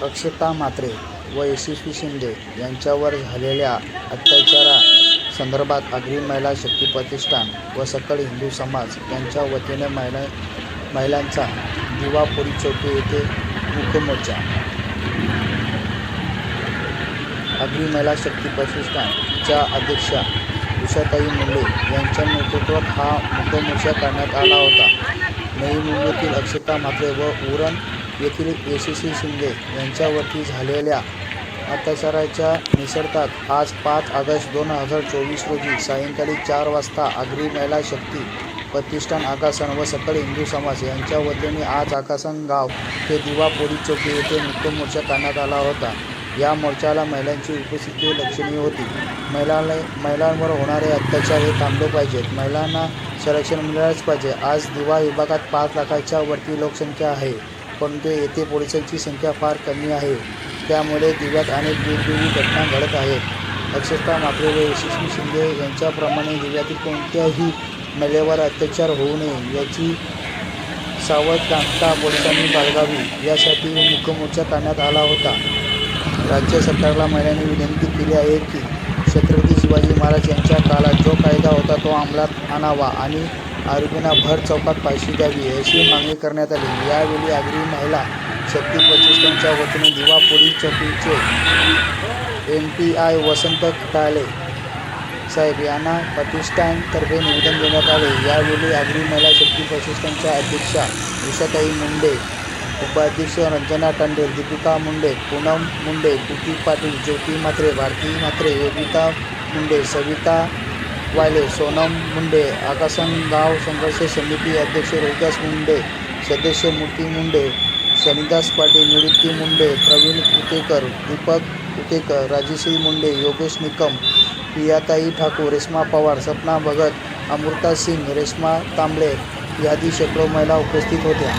अक्षता म्हात्रे व यशस्वी शिंदे यांच्यावर झालेल्या अत्याचारा संदर्भात अग्री महिला शक्ती प्रतिष्ठान व सकल हिंदू समाज यांच्या वतीने महिला महिलांचा दिवापुरी चौकी येथे मुखमोर्चा. अग्री महिला शक्ती प्रतिष्ठानच्या अध्यक्षा उषाताई मुंडे यांच्या नेतृत्वात हा मुखमोर्चा करण्यात आला होता. नवी मुंबईतील अक्षता म्हात्रे व उरण येथील यशस्वी शिंदे यांच्यावरती झालेल्या अत्याचाराच्या निसर्तात आज पाच ऑगस्ट दोन हजार चोवीस रोजी सायंकाळी चार वाजता आगरी महिला शक्ती प्रतिष्ठान आकासन व सकल हिंदू समाज यांच्या वतीने आज आकासन गाव ते दिवा पोलीस चौकी येथे मुख्य मोर्चा करण्यात आला होता. या मोर्चाला महिलांची उपस्थिती लक्षणीय होती. महिलांना महिलांवर होणारे अत्याचार हे थांबले पाहिजेत. महिलांना संरक्षण मिळालंच पाहिजे. आज दिवा विभागात पाच लाखाच्या वरती लोकसंख्या आहे. परंतु येथे पोलिसांची संख्या फार कमी आहे. त्यामुळे दिव्यात अनेक वेगवेगळी घटना घडत आहेत. अक्षरशः मात्र यशस्वी शिंदे यांच्याप्रमाणे दिव्यातील कोणत्याही महिलेवर अत्याचार होऊ नये याची सावधगिरी पोलिसांनी बाळगावी यासाठी मुखमोर्चा करण्यात आला होता. राज्य सरकारला महिलांनी विनंती केली आहे की छत्रपती शिवाजी महाराज यांच्या काळात जो कायदा होता तो अंमलात आणावा आणि आरोपींना भर चौकात फाशी द्यावी अशी मागणी करण्यात आली. यावेळी आगरी महिला शक्ती प्रतिष्ठानच्या वतीने दिवा police चौकीचे M P I Vasant Khatale साहेब यांना प्रतिष्ठानतर्फे निवेदन देण्यात आले. यावेळी आगरी महिला शक्ती प्रतिष्ठानच्या अध्यक्षा उषाताई मुंडे उपाध्यक्ष रंजना टांडे दीपिका मुंडे पूनम मुंडे कुटी पाटील ज्योती म्हात्रे भारती म्हात्रे योगिता मुंडे सविता वायले सोनम मुंडे आकाशन गाव संघर्ष समिती अध्यक्ष रोहिदास मुंडे सदस्य मूर्ती मुंडे शनिदास पाटील निवृत्ती मुंडे प्रवीण कुतेकर दीपक कुतेकर राजेश्री मुंडे योगेश निकम प्रियाताई ठाकूर रेश्मा पवार सपना भगत अमृता सिंग रेश्मा तांबळे यादी शेकडो महिला उपस्थित होत्या.